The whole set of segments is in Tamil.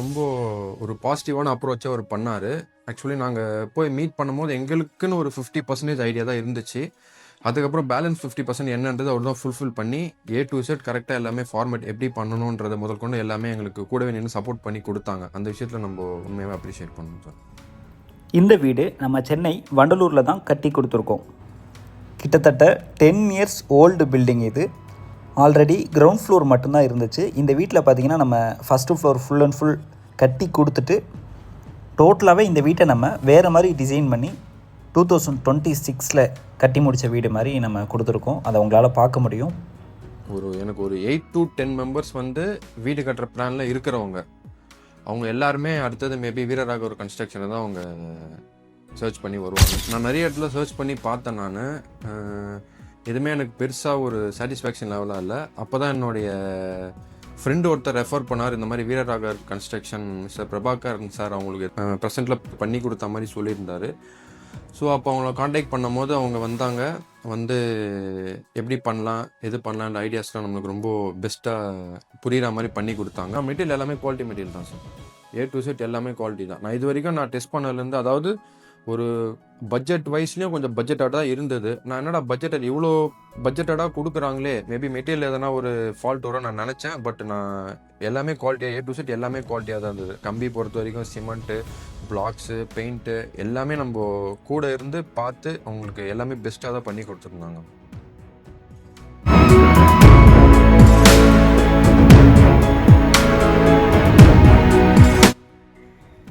ரொம்ப ஒரு பாசிட்டிவான அப்ரோச்சை அவர் பண்ணார். ஆக்சுவலி நாங்கள் போய் மீட் பண்ணும்போது எங்களுக்குன்னு ஒரு ஃபிஃப்டி பர்சன்டேஜ் ஐடியா தான் இருந்துச்சு. அதுக்கப்புறம் பேலன்ஸ் ஃபிஃப்டி பர்சன்ட் என்னன்றது அவர் தான் ஃபுல்ஃபில் பண்ணி ஏ டு செட் கரெக்டாக எல்லாமே ஃபார்மேட் எப்படி பண்ணணுன்றதை முதல் கொண்டு எல்லாமே எங்களுக்கு கூடவே நின்று சப்போர்ட் பண்ணி கொடுத்தாங்க. அந்த விஷயத்தில் நம்ம உண்மையாகவே அப்ரிஷியேட் பண்ணணும் சார். இந்த வீடு நம்ம சென்னை வண்டலூரில் தான் கட்டி கொடுத்துருக்கோம். கிட்டத்தட்ட டென் இயர்ஸ் ஓல்டு பில்டிங் இது. ஆல்ரெடி கிரவுண்ட் ஃப்ளோர் மட்டும்தான் இருந்துச்சு. இந்த வீட்டில் பார்த்தீங்கன்னா நம்ம first floor full and full கட்டி கொடுத்துட்டு டோட்டலாகவே இந்த வீட்டை நம்ம வேறு மாதிரி டிசைன் பண்ணி டூ தௌசண்ட் டுவெண்ட்டி சிக்ஸில் கட்டி முடித்த வீடு மாதிரி நம்ம கொடுத்துருக்கோம். அதை உங்களால் பார்க்க முடியும். ஒரு எனக்கு ஒரு எயிட் டு டென் மெம்பர்ஸ் வந்து வீடு கட்டுற பிளானில் இருக்கிறவங்க. அவங்க எல்லாருமே அடுத்தது மேபி வீரராக ஒரு கன்ஸ்ட்ரக்ஷனை தான் அவங்க சர்ச் பண்ணி வருவாங்க. நான் நிறைய இடத்துல சர்ச் பண்ணி பார்த்தேன் நான். எதுவுமே எனக்கு பெருசாக ஒரு சாட்டிஸ்ஃபேக்ஷன் லெவலாக இல்லை. அப்போ தான் என்னுடைய ஃப்ரெண்டு ஒருத்தர் ரெஃபர் பண்ணார். இந்த மாதிரி Veeraragar construction mister Prabhakaran sir அவங்களுக்கு ப்ரெசென்ட்டில் பண்ணி கொடுத்த மாதிரி சொல்லியிருந்தாரு. ஸோ அப்போ அவங்கள காண்டாக்ட் பண்ணும்போது அவங்க வந்தாங்க. வந்து எப்படி பண்ணலாம் எது பண்ணலான்ற ஐடியாஸ்லாம் நம்மளுக்கு ரொம்ப பெஸ்ட்டாக புரிகிற மாதிரி பண்ணி கொடுத்தாங்க. மெட்டீரியல் எல்லாமே குவாலிட்டி மெட்டீரியல் தான் சார் ஏ டு செட் எல்லாமே குவாலிட்டி தான். நான் இது வரைக்கும் நான் டெஸ்ட் பண்ணதுலேருந்து அதாவது ஒரு பட்ஜெட் வைஸ்லேயும் கொஞ்சம் பட்ஜெட்டாக தான் இருந்தது. நான் என்னடா பட்ஜெட்டட் இவ்வளோ பட்ஜெட்டடாக கொடுக்குறாங்களே? மேபி மெட்டீரியல் எதனா ஒரு ஃபால்ட் வரும் நான் நினச்சேன். பட் நான் எல்லாமே குவாலிட்டியாக ஏ டு செட் எல்லாமே குவாலிட்டியாக தான் இருந்தது. கம்பி பொறுத்த வரைக்கும் சிமெண்ட்டு பிளாக்ஸு பெயிண்ட்டு எல்லாமே நம்ம கூட இருந்து பார்த்து அவங்களுக்கு எல்லாமே பெஸ்ட்டாக தான் பண்ணி கொடுத்துருந்தாங்க.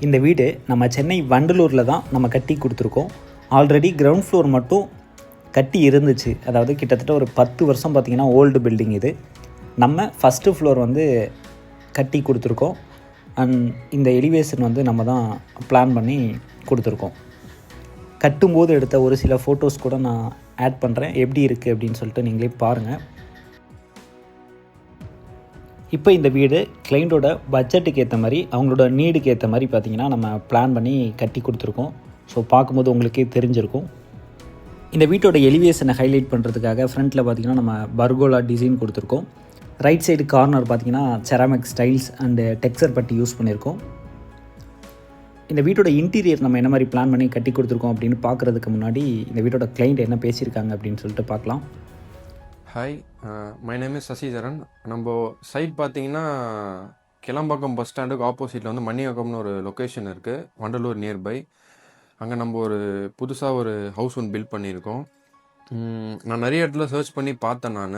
இந்த வீடு நம்ம சென்னை வண்டலூரில் தான் நம்ம கட்டி கொடுத்துருக்கோம். ஆல்ரெடி கிரவுண்ட் ஃப்ளோர் மட்டும் கட்டி இருந்துச்சு. அதாவது கிட்டத்தட்ட ஒரு பத்து வருஷம் பார்த்திங்கன்னா ஓல்டு பில்டிங் இது. நம்ம ஃபஸ்ட்டு ஃப்ளோர் வந்து கட்டி கொடுத்துருக்கோம். அண்ட் இந்த எலிவேஷன் வந்து நம்ம தான் பிளான் பண்ணி கொடுத்துருக்கோம். கட்டும்போது எடுத்த ஒரு சில ஃபோட்டோஸ் கூட நான் ஆட் பண்ணுறேன் எப்படி இருக்குது அப்படின்னு சொல்லிட்டு நீங்களே பாருங்கள் இப்போ இந்த வீடு கிளைண்ட்டோட பட்ஜெட்டுக்கு ஏற்ற மாதிரி அவங்களோட நீடுக்கு ஏற்ற மாதிரி பார்த்தீங்கன்னா நம்ம பிளான் பண்ணி கட்டி கொடுத்துருக்கோம். ஸோ பார்க்கும்போது உங்களுக்கே தெரிஞ்சிருக்கும். இந்த வீட்டோட எலிவேஷனை ஹைலைட் பண்ணுறதுக்காக ஃப்ரண்ட்டில் பார்த்தீங்கன்னா நம்ம பர்கோலா டிசைன் கொடுத்துருக்கோம். ரைட் சைடு கார்னர் பார்த்திங்கன்னா ceramic tiles and texture putty use பண்ணியிருக்கோம் இந்த வீட்டோட இன்டீரியர் நம்ம என்ன மாதிரி பிளான் பண்ணி கட்டி கொடுத்துருக்கோம் அப்படின்னு பார்க்குறதுக்கு முன்னாடி இந்த வீட்டோட கிளைண்ட் என்ன பேசியிருக்காங்க அப்படின்னு சொல்லிட்டு பார்க்கலாம். Hi my name is Sasidharan. நம்ம சைட் பார்த்தீங்கன்னா கிளம்பாக்கம் பஸ் ஸ்டாண்டுக்கு ஆப்போசிட்டில் வந்து மணியாக்கம்னு ஒரு லொக்கேஷன் இருக்குது வண்டலூர் நியர்பை அங்கே நம்ம ஒரு புதுசாக ஒரு ஹவுஸ் ஒன் பில்ட் பண்ணியிருக்கோம். நான் நிறைய இடத்துல சர்ச் பண்ணி பார்த்தேன் நான்.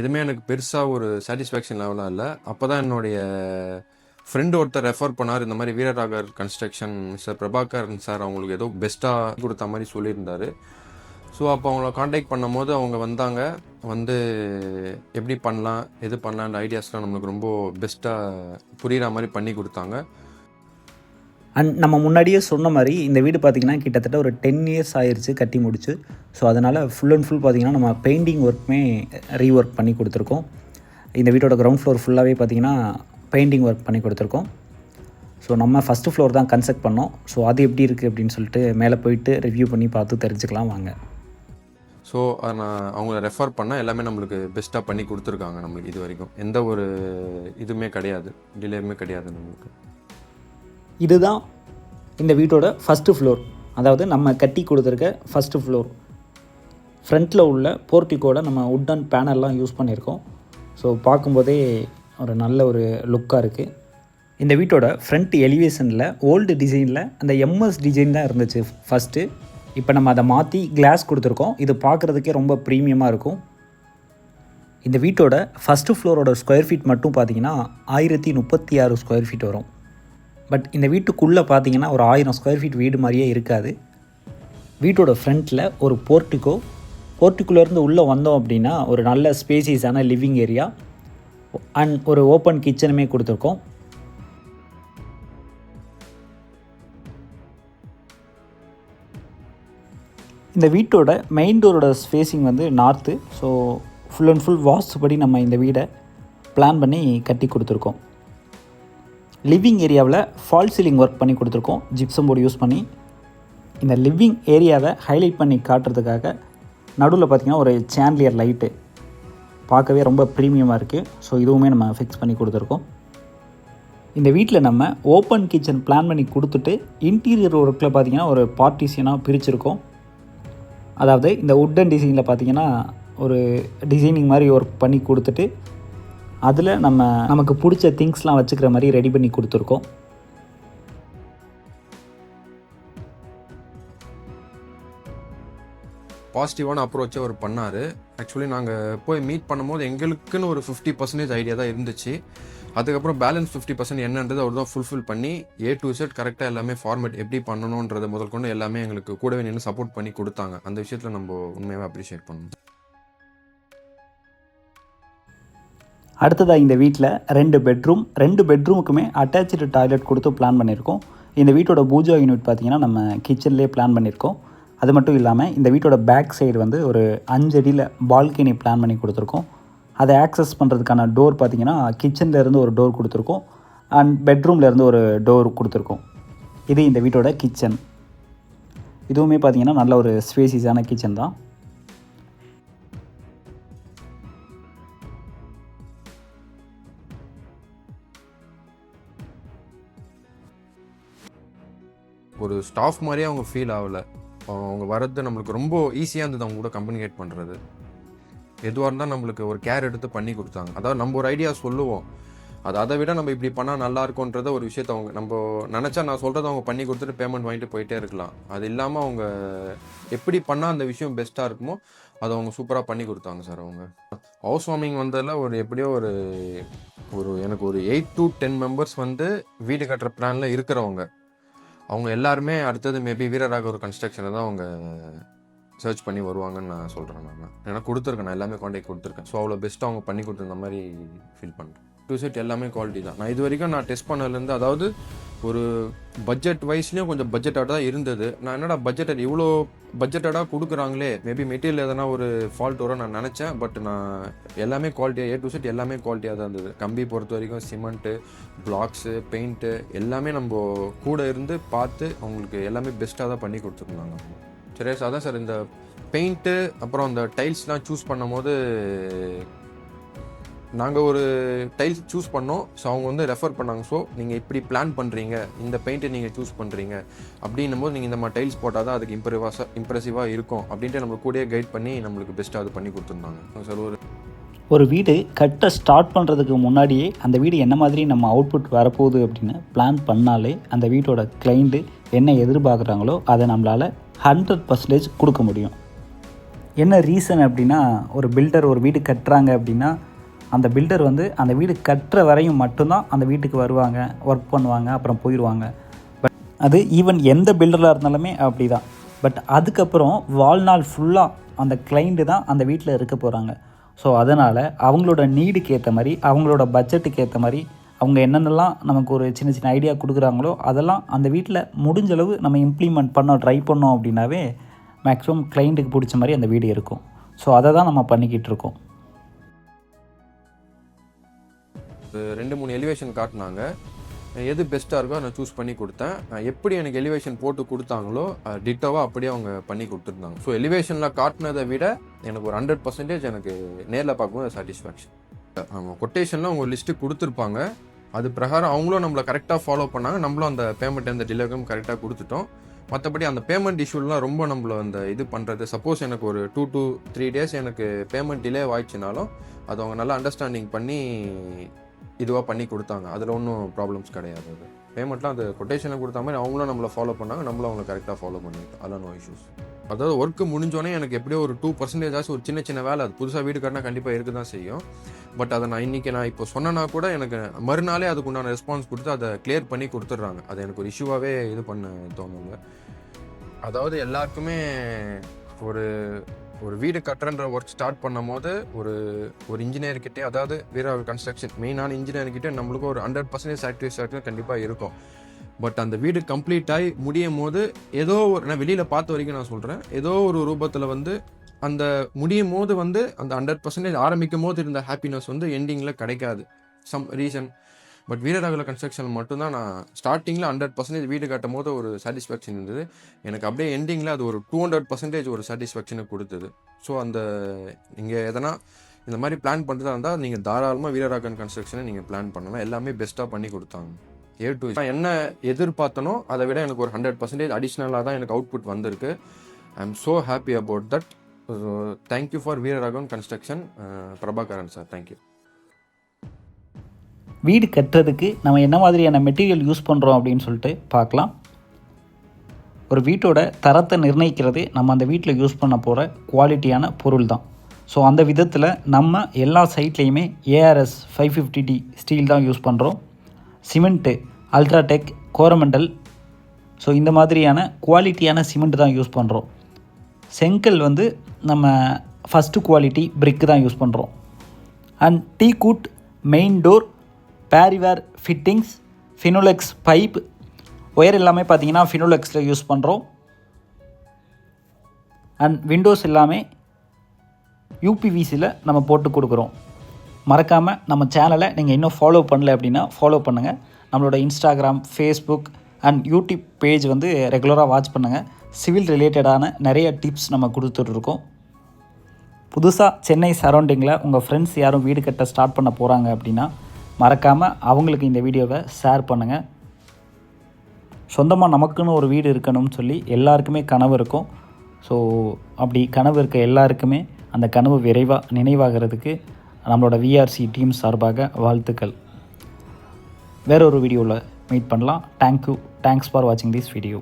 எதுவுமே எனக்கு பெருசாக ஒரு சாட்டிஸ்ஃபேக்ஷன் லெவலாக இல்லை. அப்போ தான் என்னுடைய ஃப்ரெண்டு ஒருத்தர் ரெஃபர் பண்ணார். இந்த மாதிரி Veeraragar construction mister Prabhakaran sir அவங்களுக்கு ஏதோ பெஸ்ட்டாக கொடுத்த மாதிரி சொல்லியிருந்தார். ஸோ அப்போ அவங்கள காண்டாக்ட் பண்ணும்போது அவங்க வந்தாங்க. வந்து எப்படி பண்ணலாம் எது பண்ணலான்ற ஐடியாஸ்லாம் நம்மளுக்கு ரொம்ப பெஸ்ட்டாக புரிகிற மாதிரி பண்ணி கொடுத்தாங்க. அண்ட் நம்ம முன்னாடியே சொன்ன மாதிரி இந்த வீடு பார்த்திங்கன்னா கிட்டத்தட்ட ஒரு டென் இயர்ஸ் ஆயிடுச்சு கட்டி முடிச்சு. ஸோ அதனால் ஃபுல் அண்ட் ஃபுல் பார்த்திங்கன்னா நம்ம பெயிண்டிங் ஒர்க்குமே ரீஒர்க் பண்ணி கொடுத்துருக்கோம். இந்த வீட்டோட கிரவுண்ட் ஃப்ளோர் ஃபுல்லாகவே பார்த்திங்கன்னா பெயிண்டிங் ஒர்க் பண்ணி கொடுத்துருக்கோம். ஸோ நம்ம ஃபஸ்ட்டு ஃப்ளோர் தான் கன்ஸ்ட்ரக்ட் பண்ணோம். ஸோ அது எப்படி இருக்குது அப்படின்னு சொல்லிட்டு மேலே போயிட்டு ரிவ்யூ பண்ணி பார்த்து தெரிஞ்சுக்கலாம் வாங்க. ஸோ நான் அவங்கள ரெஃபர் பண்ணால் எல்லாமே நம்மளுக்கு பெஸ்ட்டாக பண்ணி கொடுத்துருக்காங்க நம்மளுக்கு இது வரைக்கும். எந்த ஒரு இதுவுமே கிடையாது. டிலேயுமே கிடையாது நம்மளுக்கு. இதுதான் இந்த வீட்டோட ஃபஸ்ட்டு ஃப்ளோர் அதாவது நம்ம கட்டி கொடுத்துருக்க ஃபஸ்ட்டு ஃப்ளோர் ஃப்ரண்ட்டில் உள்ள போர்ட்டிக்கோட நம்ம உட்டன் பேனல்லாம் யூஸ் பண்ணியிருக்கோம். ஸோ பார்க்கும்போதே ஒரு நல்ல ஒரு லுக்காக இருக்குது இந்த வீட்டோட ஃப்ரண்ட் எலிவேஷனில் ஓல்டு டிசைனில் அந்த எம்எஸ் டிசைன் தான் இருந்துச்சு ஃபஸ்ட்டு இப்போ நம்ம அதை மாற்றி கிளாஸ் கொடுத்துருக்கோம். இது பார்க்குறதுக்கே ரொம்ப ப்ரீமியமாக இருக்கும். இந்த வீட்டோட ஃபஸ்ட்டு ஃப்ளோரோட ஸ்கொயர் ஃபீட் மட்டும் பார்த்தீங்கன்னா ஆயிரத்தி முப்பத்தி ஆறு ஸ்கொயர் ஃபீட் வரும். பட் இந்த வீட்டுக்குள்ளே பார்த்தீங்கன்னா ஒரு ஆயிரம் ஸ்கொயர் ஃபீட் வீடு மாதிரியே இருக்காது. வீட்டோட ஃப்ரண்ட்டில் ஒரு போர்ட்டிக்கோ போர்ட்டுக்குள்ளேருந்து உள்ளே வந்தோம் அப்படின்னா ஒரு நல்ல ஸ்பேசியஸான லிவிங் ஏரியா அண்ட் ஒரு ஓப்பன் கிச்சனுமே கொடுத்துருக்கோம். இந்த வீட்டோட மெயின் டோரோட ஃபேஸிங் வந்து north so full and full வாஸ்துபடி நம்ம இந்த வீடை பிளான் பண்ணி கட்டி கொடுத்துருக்கோம். லிவிங் ஏரியாவில் ஃபால் சீலிங் ஒர்க் பண்ணி கொடுத்துருக்கோம். ஜிப்சம் போர்டு யூஸ் பண்ணி இந்த லிவிங் ஏரியாவை ஹைலைட் பண்ணி காட்டுறதுக்காக நடுவில் பார்த்திங்கன்னா ஒரு சாண்ட்லியர் லைட்டு பார்க்கவே ரொம்ப ப்ரீமியமாக இருக்குது ஸோ இதுவுமே நம்ம ஃபிக்ஸ் பண்ணி கொடுத்துருக்கோம். இந்த வீட்டில் நம்ம ஓப்பன் கிச்சன் பிளான் பண்ணி கொடுத்துட்டு இன்டீரியர் ஒர்க்கில் பார்த்தீங்கன்னா ஒரு பார்ட்டிஷனாக பிரிச்சுருக்கோம். அதாவது இந்த உட்டன் டிசைனில் பார்த்தீங்கன்னா ஒரு டிசைனிங் மாதிரி ஒர்க் பண்ணி கொடுத்துட்டு அதில் நம்ம நமக்கு பிடிச்ச திங்ஸ்லாம் வச்சுக்கிற மாதிரி ரெடி பண்ணி கொடுத்துருக்கோம். பாசிட்டிவான அப்ரோச்சை அவர் பண்ணார். ஆக்சுவலி நாங்கள் போய் மீட் பண்ணும்போது எங்களுக்குன்னு ஒரு ஃபிஃப்டி பர்சன்டேஜ் ஐடியா தான் இருந்துச்சு. அதுக்கப்புறம் பேலன்ஸ் ஃபிஃப்டி பர்சன்ட் என்னன்றது அவர் தான் ஃபுல்ஃபில் பண்ணி ஏ டு செட் கரெக்டாக எல்லாமே ஃபார்மேட் எப்படி பண்ணணுன்றதை முதல் கொண்டு எல்லாமே எங்களுக்கு கூடவே நின்று சப்போர்ட் பண்ணி கொடுத்தாங்க. அந்த விஷயத்தில் நம்ம உண்மையாகவே அப்ரிஷியேட் பண்ணணும். அடுத்ததாக இந்த வீட்டில் ரெண்டு பெட்ரூம் ரெண்டு பெட்ரூமுக்குமே அட்டாச்சு டாய்லெட் கொடுத்து பிளான் பண்ணியிருக்கோம் இந்த வீட்டோட பூஜா யூனிட் பார்த்தீங்கன்னா நம்ம கிச்சன்லேயே பிளான் பண்ணியிருக்கோம் அது மட்டும் இல்லாமல் இந்த வீட்டோட பேக் சைடு வந்து ஒரு அஞ்சடியில் பால்கனி பிளான் பண்ணி கொடுத்துருக்கோம். அதை ஆக்சஸ் பண்ணுறதுக்கான டோர் பார்த்தீங்கன்னா கிச்சன்லேருந்து ஒரு டோர் கொடுத்துருக்கோம். அண்ட் பெட்ரூம்லேருந்து ஒரு டோர் கொடுத்துருக்கோம். இது இந்த வீட்டோட கிச்சன் இதுவுமே பார்த்தீங்கன்னா நல்ல ஒரு ஸ்பேசிஸான கிச்சன் தான். ஒரு ஸ்டாஃப் மாதிரியே அவங்க ஃபீல் ஆகலை. அவங்க வர்றது நம்மளுக்கு ரொம்ப ஈஸியாக இருந்தது அவங்க கூட கம்யூனிகேட் பண்ணுறது எதுவாக இருந்தால் நம்மளுக்கு ஒரு கேர் எடுத்து பண்ணி கொடுத்தாங்க. அதாவது நம்ம ஒரு ஐடியா சொல்லுவோம். அது அதை விட நம்ம இப்படி பண்ணால் நல்லா இருக்கும்ன்றத ஒரு விஷயத்த அவங்க நம்ம நினச்சா நான் சொல்கிறத அவங்க பண்ணி கொடுத்துட்டு பேமெண்ட் வாங்கிட்டு போயிட்டே இருக்கலாம். அது இல்லாமல் அவங்க எப்படி பண்ணால் அந்த விஷயம் பெஸ்ட்டாக இருக்குமோ அதை அவங்க சூப்பராக பண்ணி கொடுத்தாங்க சார் அவங்க. ஹவுஸ் வார்மிங் வந்ததில் ஒரு எப்படியோ ஒரு ஒரு எனக்கு ஒரு எயிட் டு டென் மெம்பர்ஸ் வந்து வீடு கட்டுற பிளானில் இருக்கிறவங்க. அவங்க எல்லாருமே அடுத்தது மேபி வீரராக ஒரு கன்ஸ்ட்ரக்ஷனை தான் அவங்க சர்ச் பண்ணி வருவாங்கன்னு நான் சொல்கிறேன் நான். ஏன்னா கொடுத்துருக்கேன் நான் எல்லாமே காண்டாக்ட் கொடுத்துருக்கேன். ஸோ அவ்வளோ பெஸ்ட்டாக அவங்க பண்ணி கொடுத்துருந்த மாதிரி ஃபீல் பண்ணுறேன் டூ செட் எல்லாமே குவாலிட்டி தான். நான் இது வரைக்கும் நான் டெஸ்ட் பண்ணதுலேருந்து அதாவது ஒரு பட்ஜெட் வைஸ்லேயும் கொஞ்சம் பட்ஜெட்டாக தான் இருந்தது. நான் என்னடா பட்ஜெட்டட் இவ்வளோ பட்ஜெட்டடாக கொடுக்குறாங்களே? மேபி மெட்டீரியல் எதனா ஒரு ஃபால்ட் வரும் நான் நினச்சேன். பட் நான் எல்லாமே குவாலிட்டியாக ஏ டு செட் எல்லாமே குவாலிட்டியாக தான் இருந்தது. கம்பி பொறுத்த வரைக்கும் சிமெண்ட்டு பிளாக்ஸு பெயிண்ட்டு எல்லாமே நம்ம கூட இருந்து பார்த்து அவங்களுக்கு எல்லாமே பெஸ்ட்டாக தான் பண்ணி கொடுத்துருந்தாங்க. சரி சார் அதான் சார் இந்த பெயிண்ட்டு அப்புறம் அந்த டைல்ஸ்லாம் சூஸ் பண்ணும்போது நாங்கள் ஒரு டைல்ஸ் சூஸ் பண்ணோம். ஸோ அவங்க வந்து ரெஃபர் பண்ணாங்க. ஸோ நீங்கள் இப்படி பிளான் பண்ணுறீங்க இந்த பெயிண்ட்டை நீங்கள் சூஸ் பண்ணுறீங்க அப்படின்னும் போது நீங்கள் இந்த மாதிரி டைல்ஸ் போட்டால் தான் அதுக்கு இம்ப்ரெவாக இம்ப்ரெசிவாக இருக்கும். அப்படின்ட்டு நம்ம கூடயே கைட் பண்ணி நம்மளுக்கு பெஸ்ட்டாக அது பண்ணி கொடுத்துருந்தாங்க. சார் ஒரு ஒரு வீடு கட்ட ஸ்டார்ட் பண்ணுறதுக்கு முன்னாடியே அந்த வீடு என்ன மாதிரி நம்ம அவுட்புட் வரப்போகுது அப்படின்னு பிளான் பண்ணாலே அந்த வீட்டோட கிளைண்ட்டு என்ன எதிர்பார்க்குறாங்களோ அதை நம்மளால் ஹண்ட்ரட் பர்சன்டேஜ் கொடுக்க முடியும். என்ன ரீசன் அப்படின்னா ஒரு பில்டர் ஒரு வீடு கட்டுறாங்க அப்படின்னா அந்த பில்டர் வந்து அந்த வீடு கட்டுற வரையும் மட்டும்தான் அந்த வீட்டுக்கு வருவாங்க ஒர்க் பண்ணுவாங்க அப்புறம் போயிடுவாங்க பட் அது ஈவன் எந்த பில்டராக இருந்தாலுமே அப்படி தான் பட் அதுக்கப்புறம் வாழ்நாள் ஃபுல்லாக அந்த கிளைண்ட்டு தான் அந்த வீட்டில் இருக்க போகிறாங்க ஸோ அதனால் அவங்களோட நீடுக்கு ஏற்ற மாதிரி அவங்களோட பட்ஜெட்டுக்கு ஏற்ற மாதிரி அவங்க என்னென்னலாம் நமக்கு ஒரு சின்ன சின்ன ஐடியா கொடுக்குறாங்களோ அதெல்லாம் அந்த வீட்டில் முடிஞ்ச அளவு நம்ம இம்ப்ளிமெண்ட் பண்ண ட்ரை பண்ணோம் அப்படின்னாவே மேக்ஸிமம் கிளைண்ட்டுக்கு பிடிச்ச மாதிரி அந்த வீடு இருக்கும். ஸோ அதை தான் நம்ம பண்ணிக்கிட்டு இருக்கோம். ரெண்டு மூணு எலிவேஷன் காட்டினாங்க. எது பெஸ்ட்டாக இருக்கோ நான் சூஸ் பண்ணி கொடுத்தேன். எப்படி எனக்கு எலிவேஷன் போட்டு கொடுத்தாங்களோ டிட்டோவாக அப்படியே அவங்க பண்ணி கொடுத்துருந்தாங்க. ஸோ எலிவேஷனில் காட்டினதை விட எனக்கு ஒரு ஹண்ட்ரட் பர்சன்டேஜ் எனக்கு நேரில் பார்க்கும்போது சாட்டிஸ்ஃபேக்ஷன் அவங்க கொட்டேஷனில் அவங்க லிஸ்ட்டு கொடுத்துருப்பாங்க. அது பிரகாரம் அவங்களும் நம்மளை கரெக்டாக ஃபாலோ பண்ணாங்க. நம்மளும் அந்த பேமெண்ட் அந்த டிலேக்கும் கரெக்டாக கொடுத்துட்டோம். மற்றபடி அந்த பேமெண்ட் இஷ்யூலாம் ரொம்ப நம்மள அந்த இது பண்ணுறது சப்போஸ் எனக்கு ஒரு டூ டூ த்ரீ டேஸ் எனக்கு பேமெண்ட் டிலே ஆயிடுச்சுனாலும் அது அவங்க நல்லா அண்டர்ஸ்டாண்டிங் பண்ணி இதுவாக பண்ணி கொடுத்தாங்க. அதில் ஒன்றும் ப்ராப்ளம்ஸ் கிடையாது அது. பேமெண்ட்லாம் அது கொட்டேஷனில் கொடுத்த மாதிரி அவங்களும் நம்மளை ஃபாலோ பண்ணாங்க. நம்மளும் அவங்களை கரெக்டாக ஃபாலோ பண்ணிட்டோம் அதெல்லாம் நோ இஷ்யூஸ் அதாவது ஒர்க்கு முடிஞ்சோடனே எனக்கு எப்படியோ ஒரு டூ பர்சன்டேஜ் ஒரு சின்ன சின்ன வேலை. அது புதுசாக வீடு கட்டினா கண்டிப்பாக இருக்க தான் செய்யும். பட் அதை நான் இன்றைக்கி நான் இப்போ சொன்னேன்னா கூட எனக்கு மறுநாளே அதுக்கு உண்டான ரெஸ்பான்ஸ் கொடுத்து அதை கிளியர் பண்ணி கொடுத்துட்றாங்க. அது எனக்கு ஒரு இஷ்யூவாகவே இது பண்ண தோணுங்க. அதாவது எல்லாருக்குமே ஒரு ஒரு வீடு கட்டுறன்ற ஒர்க் ஸ்டார்ட் பண்ணும் போது ஒரு ஒரு இன்ஜினியர்கிட்டே அதாவது வேற ஒரு கன்ஸ்ட்ரக்ஷன் மெயினான இன்ஜினியர்கிட்டே நம்மளுக்கு ஒரு ஹண்ட்ரட் பர்சன்டேஜ் சாட்டிஸ்ஃபேக்ஷன் கண்டிப்பாக இருக்கும். பட் அந்த வீடு கம்ப்ளீட் ஆகி முடியும் போது ஏதோ ஒரு நான் வெளியில் பார்த்த வரைக்கும் நான் சொல்கிறேன் ஏதோ ஒரு ரூபத்தில் வந்து அந்த முடியும் போது வந்து அந்த ஹண்ட்ரட் பர்சன்டேஜ் ஆரம்பிக்கும் போது இருந்த ஹாப்பினஸ் வந்து எண்டிங்கில் கிடைக்காது. சம் ரீசன் பட் வீரராகல கன்ஸ்ட்ரக்ஷன் மட்டும்தான் நான் ஸ்டார்டிங்கில் ஹண்ட்ரட் பர்சன்டேஜ் வீடு கட்டும் போது ஒரு சாட்டிஸ்ஃபேக்ஷன் இருந்தது. எனக்கு அப்படியே எண்டிங்கில் அது ஒரு டூ ஹண்ட்ரட் பர்சன்டேஜ் ஒரு சாட்டிஸ்ஃபேக்ஷனை கொடுத்தது. ஸோ அந்த நீங்கள் எதனா இந்த மாதிரி பிளான் பண்ணுறதா இருந்தால் நீங்கள் தாராளமாக வீரராகன் கன்ஸ்ட்ரக்ஷனை நீங்கள் பிளான் பண்ணலாம். எல்லாமே பெஸ்ட்டாக பண்ணி கொடுத்தாங்க. ஏ டு நான் என்ன எதிர்பார்த்தனோ அதை விட எனக்கு ஒரு ஹண்ட்ரட் பர்சன்டேஜ் அடிஷ்னலாக தான் எனக்கு அவுட்புட் வந்திருக்கு. I am so happy about that thank you for Veeraraghavan construction Prabhakaran sir thank you வீடு கட்டுறதுக்கு நம்ம என்ன மாதிரியான மெட்டீரியல் யூஸ் பண்ணுறோம் அப்படின்னு சொல்லிட்டு பார்க்கலாம். ஒரு வீட்டோட தரத்தை நிர்ணயிக்கிறது நம்ம அந்த வீட்டில் யூஸ் பண்ண போகிற குவாலிட்டியான பொருள் தான் ஸோ அந்த விதத்தில் நம்ம எல்லா சைட்லேயுமே ARS five fifty T steel தான் யூஸ் பண்ணுறோம் சிமெண்ட்டு அல்ட்ராடெக் கோரமண்டல். ஸோ இந்த மாதிரியான குவாலிட்டியான சிமெண்ட் தான் யூஸ் பண்ணுறோம் செங்கல் வந்து நம்ம ஃபஸ்ட்டு குவாலிட்டி பிரிக் தான் யூஸ் பண்ணுறோம் and teak wood main door Parryware fittings Finolex pipe wire எல்லாமே பார்த்தீங்கன்னா ஃபினோலெக்ஸில் யூஸ் பண்ணுறோம் அண்ட் விண்டோஸ் எல்லாமே யூபிவிசியில் நம்ம போட்டு கொடுக்குறோம். மறக்காமல் நம்ம சேனலை நீங்கள் இன்னும் ஃபாலோ பண்ணல அப்படின்னா ஃபாலோ பண்ணுங்கள் நம்மளோட Instagram Facebook and YouTube page வந்து ரெகுலராக வாட்ச் பண்ணுங்கள் சிவில் ரிலேட்டடான நிறைய டிப்ஸ் நம்ம கொடுத்துட்ருக்கோம். புதுசாக சென்னை சரௌண்டிங்கில் உங்கள் ஃப்ரெண்ட்ஸ் யாரும் வீடு கட்ட ஸ்டார்ட் பண்ண போகிறாங்க அப்படின்னா மறக்காமல் அவங்களுக்கு இந்த வீடியோவை ஷேர் பண்ணுங்கள் சொந்தமாக நமக்குன்னு ஒரு வீடு இருக்கணும்னு சொல்லி எல்லாருக்குமே கனவு இருக்கும். ஸோ அப்படி கனவு இருக்க எல்லாருக்குமே அந்த கனவு விரைவாக நினைவாகிறதுக்கு நம்மளோட விஆர்சி டீம் சார்பாக வாழ்த்துக்கள். வேற ஒரு வீடியோவில் மீட் பண்ணலாம். தேங்க்யூ தேங்க்ஸ் ஃபார் வாட்சிங் திஸ் வீடியோ